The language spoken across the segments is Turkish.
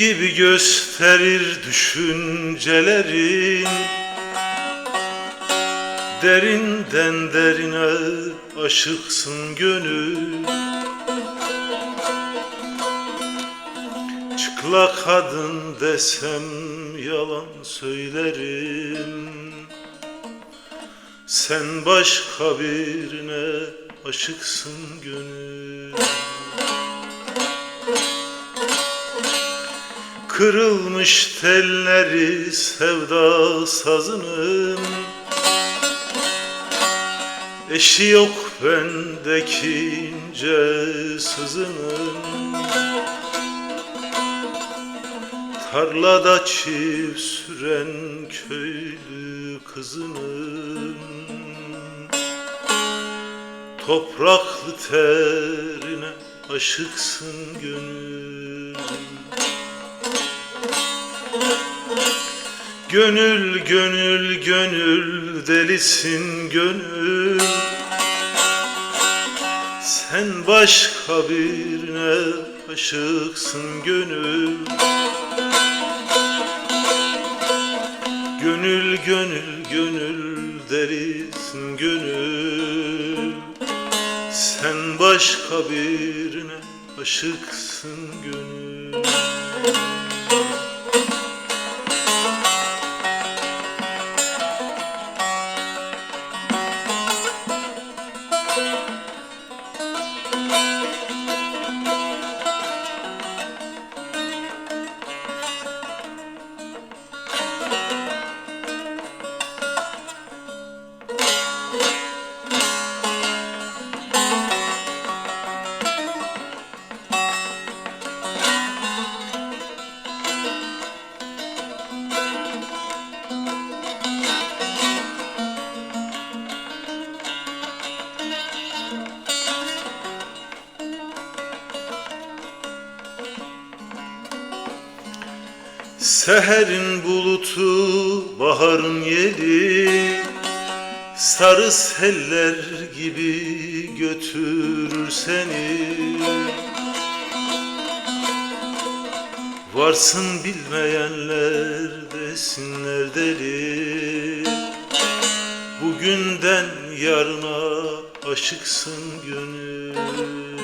gibi gösterir düşüncelerin. Derinden derine aşıksın gönül. Çıplak kadın desem yalan söylerim. Sen başka birine aşıksın gönül Kırılmış telleri sevda sazının. Eşi yok bendeki ince sızının. Tarlada çift süren köylü kızının. Topraklı terine aşıksın gönül Gönül gönül gönül delisin gönül. Sen başka birine aşıksın gönül. Gönül gönül gönül delisin gönül. Sen başka birine aşıksın gönül Seherin bulutu baharın yeri Sarı seller gibi götürür seni. Varsın bilmeyenler desinler deli. Bugünden yarına aşıksın gönül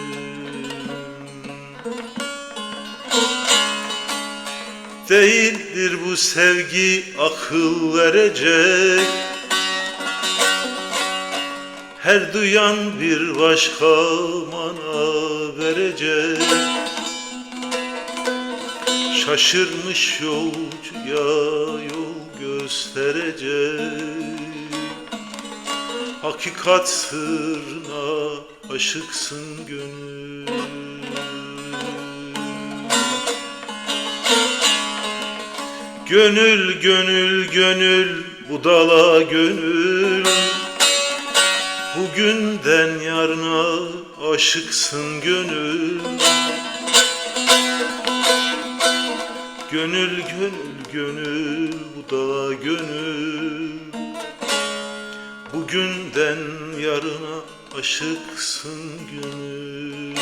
Değildir bu sevgi akıl verecek. Her duyan bir başka mana verecek. Şaşırmış yolcuya yol gösterecek. Hakikat sırrına aşıksın gönül Gönül gönül gönül budala gönül. Bugünden yarına aşıksın gönül. Gönül gönül gönül budala gönül. Bugünden yarına aşıksın gönül